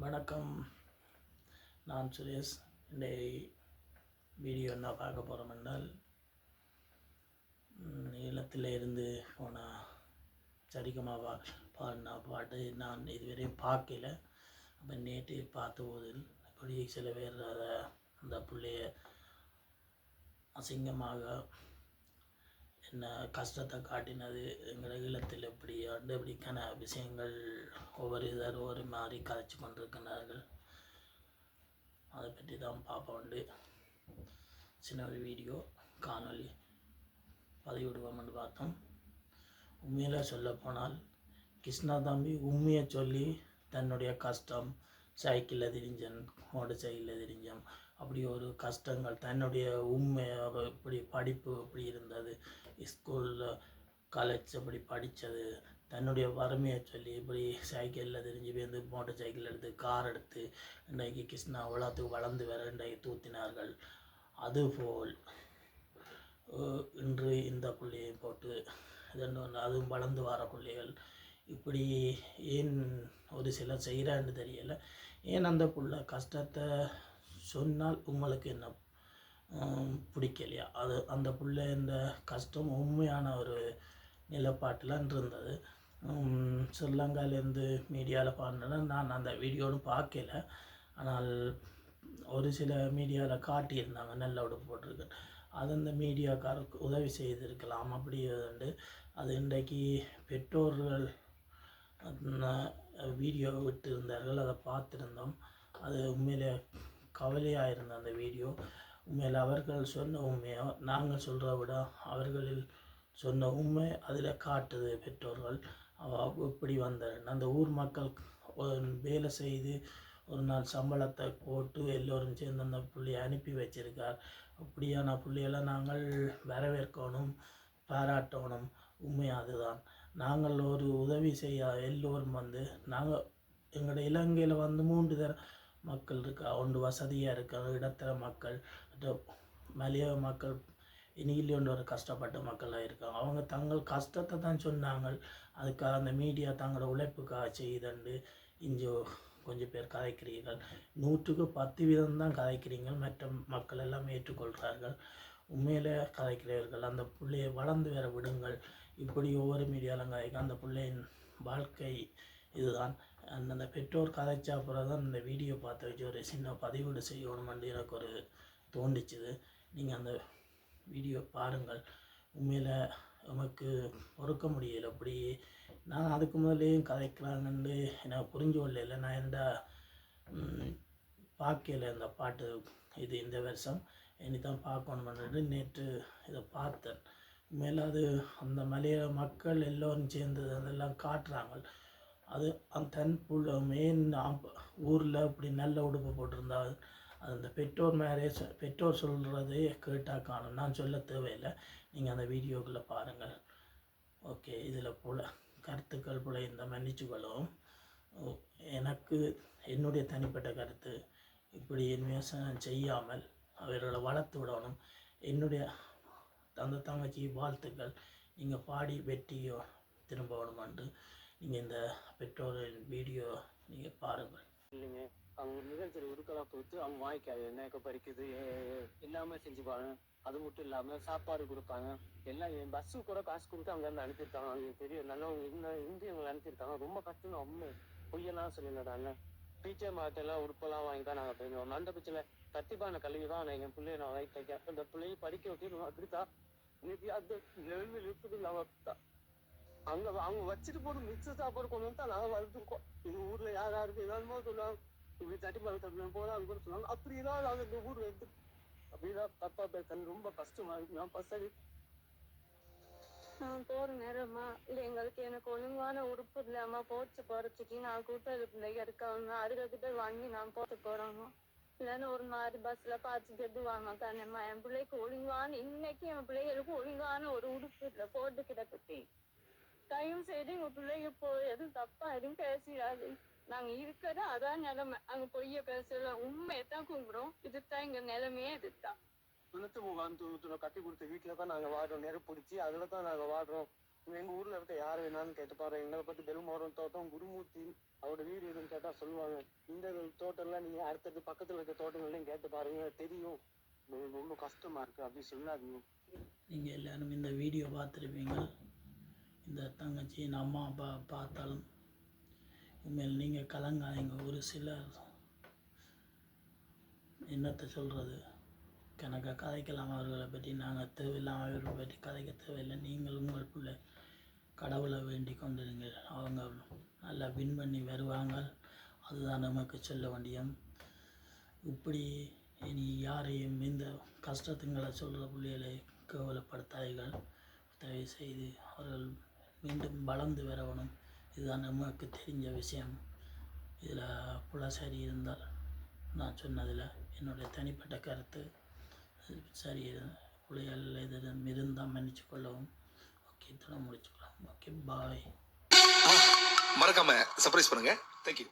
வணக்கம். நான் சுரேஷ். இன்றைய வீடியோ என்ன பார்க்க போகிறோம் என்றால் ம், ஈழத்தில் இருந்து போன சரிகமா பா பாடின பாட்டு நான் இதுவரையும் பார்க்கல. அப்போ நேற்று பார்த்த போதில் இப்படி சில பேர் அதை அந்த பிள்ளைய அசிங்கமாக என்ன கஷ்டத்தை காட்டினது எங்கள் ஈழத்தில் எப்படி ஆண்டு இப்படிக்கான விஷயங்கள் ஒவ்வொரு இதர் ஒரு மாதிரி கதைச்சு கொண்டிருக்கிறார்கள். அதை பற்றி தான் பார்ப்போம் உண்டு. சின்ன ஒரு வீடியோ காணொலி பதிவிடுவோம்னு பார்த்தோம். உண்மையில் சொல்லப்போனால் கிருஷ்ணா தம்பி உண்மையை சொல்லி தன்னுடைய கஷ்டம் சைக்கிளில் திரிஞ்சன் மோட்டர் சைக்கிளில் திரிஞ்சேன். அப்படி ஒரு கஷ்டங்கள் தன்னுடைய உண்மை அவ இப்படி படிப்பு இப்படி இருந்தது ஸ்கூலில் காலேஜ் அப்படி படித்தது தன்னுடைய வறுமையை சொல்லி இப்படி சைக்கிளில் தெரிஞ்சு வந்து மோட்டர் சைக்கிள் எடுத்து கார் எடுத்து இன்றைக்கு கிருஷ்ணா உலகத்துக்கு வளர்ந்து வர இன்றைக்கு தூத்தினார்கள். அதுபோல் இன்று இந்த பிள்ளையை போட்டு இதென்று அதுவும் வளர்ந்து வர பிள்ளைகள் இப்படி ஏன் ஒரு சிலர் செய்கிறான்னு தெரியலை. ஏன் அந்த புள்ள கஷ்டத்தை சொன்னால் உங்களுக்கு என்ன பிடிக்கலையா? அது அந்த புள்ள இந்த கஷ்டம் உண்மையான ஒரு நிலப்பாட்டில் இருந்தது. ஸ்ரீலங்காலேருந்து மீடியாவில் பாடினா நான் அந்த வீடியோன்னு பார்க்கல. ஆனால் ஒரு சில மீடியாவில் காட்டியிருந்தாங்க நல்ல உடுப்பு போட்டிருக்கு. அது அந்த மீடியாக்காரருக்கு உதவி செய்திருக்கலாம் அப்படி வந்து அது இன்றைக்கு பெற்றோர்கள் வீடியோ விட்டு இருந்தார்கள் அதை பார்த்துருந்தோம். அது உண்மையிலே கவலையாக இருந்த அந்த வீடியோ உண்மையில் அவர்கள் சொன்ன உண்மையோ நாங்கள் சொல்கிறத விட அவர்களில் சொன்ன உண்மை அதில் காட்டுது பெற்றோர்கள். அவ இப்படி வந்தார். அந்த ஊர் மக்கள் வேலை செய்து ஒரு நாள் சம்பளத்தை போட்டு எல்லோரும் சேர்ந்து அந்த புள்ளையை அனுப்பி வச்சிருக்கார். அப்படியான புள்ளையெல்லாம் நாங்கள் வரவேற்கணும் பாராட்டணும். உண்மை அதுதான். நாங்கள் ஒரு உதவி செய்ய எல்லோரும் வந்து நாங்கள் எங்களோட இலங்கையில் வந்து மூன்று தர மக்கள் இருக்கா ஒன்று வசதியாக இருக்கா இடத்தர மக்கள் மலையக மலைய மக்கள் இனியிலேண்டு ஒரு கஷ்டப்பட்ட மக்களாக இருக்காங்க. அவங்க தங்கள் கஷ்டத்தை தான் சொன்னாங்க அதுக்காக அந்த மீடியா தங்களோட உழைப்புக்காக செய்தண்டு இஞ்சோ கொஞ்சம் பேர் கதைக்கிறீர்கள் நூற்றுக்கு பத்து வீதம் தான் கதைக்கிறீங்கள் மற்ற மக்கள் எல்லாம் ஏற்றுக்கொள்கிறார்கள். உண்மையிலே கதைக்கிறீர்கள் அந்த பிள்ளையை வளர்ந்து வர விடுங்கள். இப்படி ஒவ்வொரு மீடியாலும் கதைக்க அந்த பிள்ளையின் வாழ்க்கை இதுதான். அந்த பெற்றோர் கதைச்சா அப்புறம் தான் இந்த வீடியோ பார்த்து வச்சு ஒரு சின்ன பதிவீடு செய்யணுமென்று எனக்கு ஒரு தோண்டிச்சுது நீங்கள் அந்த வீடியோ பாருங்கள். உண்மையில் நமக்கு பொறுக்க முடியல. அப்படி நான் அதுக்கு முதலேயும் கதைக்கலான்னு எனக்கு புரிஞ்சு கொள்ளல. நான் எந்த பார்க்கல இந்த பாட்டு இது இந்த வருஷம். இனி தான் பார்க்கணும்னு நேற்று இதை பார்த்தேன். உண்மையில் அது அந்த மலைய மக்கள் எல்லோரும் சேர்ந்து அதெல்லாம் காட்டுறாங்க. அது அந்த தன் புள்ள மெயின் ஊரில் இப்படி நல்ல உடுப்பு போட்டிருந்தா அது அந்த பெற்றோர் மேரேஜ் பெற்றோர் சொல்கிறதே கேட்டால் காணும். நான் சொல்ல தேவையில்லை. நீங்கள் அந்த வீடியோக்குள்ளே பாருங்கள். ஓகே இதில் புல கருத்துக்கள் புல இந்த மன்னிச்சுகளும் ஓ, எனக்கு என்னுடைய தனிப்பட்ட கருத்து இப்படி விவசாயம் செய்யாமல் அவர்களை வளர்த்து விடணும். என்னுடைய தந்த தங்கச்சி வாழ்த்துக்கள். நீங்கள் பாடி வெற்றியோ திரும்ப வேணுமென்று நீங்கள் இந்த பெற்றோரின் வீடியோ நீங்கள் பாருங்கள். இல்லைங்க. அவங்க ஒரு நிகழ்ச்சியில் கொடுத்து அவங்க வாங்கிக்காது என்ன இப்போ பறிக்குது ஏ- எல்லாமே செஞ்சுப்பாங்க அது மட்டும் இல்லாமல் சாப்பாடு கொடுப்பாங்க. எல்லாம் என் பஸ்ஸு கூட காசு கொடுத்து அவங்க வந்து அனுப்பியிருக்காங்க. அவங்களுக்கு தெரியும். நல்லவங்க இன்னும் இந்தியவங்களை அனுப்பியிருக்காங்க. ரொம்ப கஷ்டம் உண்மை பொய்யெல்லாம் சொல்லிடுறாங்க டீச்சர் மாட்டெல்லாம் உடுப்பெல்லாம் வாங்கி தான் நாங்கள் போயிருந்தோம். அந்த கட்டிப்பான கத்திப்பான கல்வி தான் என் பிள்ளைய நான் வைத்தேன் அந்த பிள்ளையை படிக்க வைக்கணும் அப்படித்தா இன்னைக்கு அந்த லெவலில் இருக்குது நான் அங்க அவங்க வச்சுட்டு போட்டு மிச்ச சாப்பாடு கொண்டு வந்தா தான் வளர்த்துருக்கோம் இது ஊர்ல யார் யாருக்கு ஏதாவது சொல்லுவாங்க. இப்படி தட்டி பழம் போதா போறாங்க கூட சொல்லுவாங்க. ஏதாவது நாங்க இந்த ஊர்ல எடுத்து அப்படிதான் தப்பா பேசுறது. ரொம்ப கஷ்டமா இருக்கு. நான் பசங்க. நான் போற நேரமா இல்ல எங்களுக்கு எனக்கு ஒழுங்கான உறுப்பு இல்லாம போச்சு போறதுக்கு. நான் கூட்டம் பிள்ளைங்க இருக்காங்க அதுகிட்ட வாங்கி நான் போட்டு போறாங்க இல்லைன்னா ஒரு மாதிரி பஸ்ல பாத்துட்டு எதுவாங்க தானேம்மா என் பிள்ளைக்கு ஒழுங்கான இன்னைக்கு என் பிள்ளைகளுக்கு ஒழுங்கான ஒரு உடுப்பு இல்லை போட்டு கிடக்குது தயவு செய்து எங்க பிள்ளைங்க போ எதுவும் தப்பா எதுவும் பேசிடாது. நாங்க இருக்கிறது அதான் நிலைமை. அங்க பொய்ய பேசல உண்மையை தான் கும்பிடுறோம். இதுதான் எங்க நிலைமையே இதுதான். துணத்து முகாம் துணத்துல கட்டி கொடுத்த வீட்டுல தான் நாங்க வாடுறோம். நெருப்பு பிடிச்சி அதுல தான் நாங்க வாடுறோம். எங்க ஊர்ல இருக்க யார் வேணாலும் கேட்டு பாரு. எங்களை பத்தி பெருமோரம் தோட்டம் குருமூர்த்தி அவரோட வீடு எதுன்னு கேட்டா சொல்லுவாங்க. இந்த தோட்டம்லாம் நீங்க அடுத்தது பக்கத்துல இருக்க தோட்டங்களையும் கேட்டு பாருங்க தெரியும். ரொம்ப கஷ்டமா இருக்கு. அப்படி சொல்லாதீங்க. நீங்கள் எல்லாரும் இந்த வீடியோ பார்த்துருப்பீங்க. இந்த தங்கச்சியின் அம்மா அப்பா பார்த்தாலும் உண்மையில் நீங்கள் கலங்காதீங்க. ஒரு சில என்னத்தை சொல்கிறது கணக்காக கதைக்கலாம் அவர்களை பற்றி நாங்கள் தேவையில்லாமல் அவர்களை பற்றி கதைக்க தேவையில்லை. நீங்கள் உங்கள் பிள்ளை கடவுளை வேண்டி கொண்டிருங்கள். அவங்க நல்லா வின் பண்ணி வருவாங்க. அதுதான் நமக்கு சொல்ல வேண்டியம் இப்படி இனி யாரையும் இந்த கஷ்டத்துங்களை சொல்கிற பிள்ளைகளை கேவலப்படுத்தாய்கள் தயவு செய்து அவர்கள் மீண்டும் வளர்ந்து வரவணும் இதுதான் நமக்கு தெரிஞ்ச விஷயம். இதில் புலசரி இருந்தால் நான் சொன்னதில் என்னுடைய தனிப்பட்ட கருத்து. சரி பிள்ளைகள் எதுவும் இருந்தால் மன்னிச்சு கொள்ளவும். ஓகே இதெல்லாம் முடிச்சுக்கலாம். ஓகே பாய் மறக்காம சர்ப்ரைஸ் பண்ணுங்க. தேங்க்யூ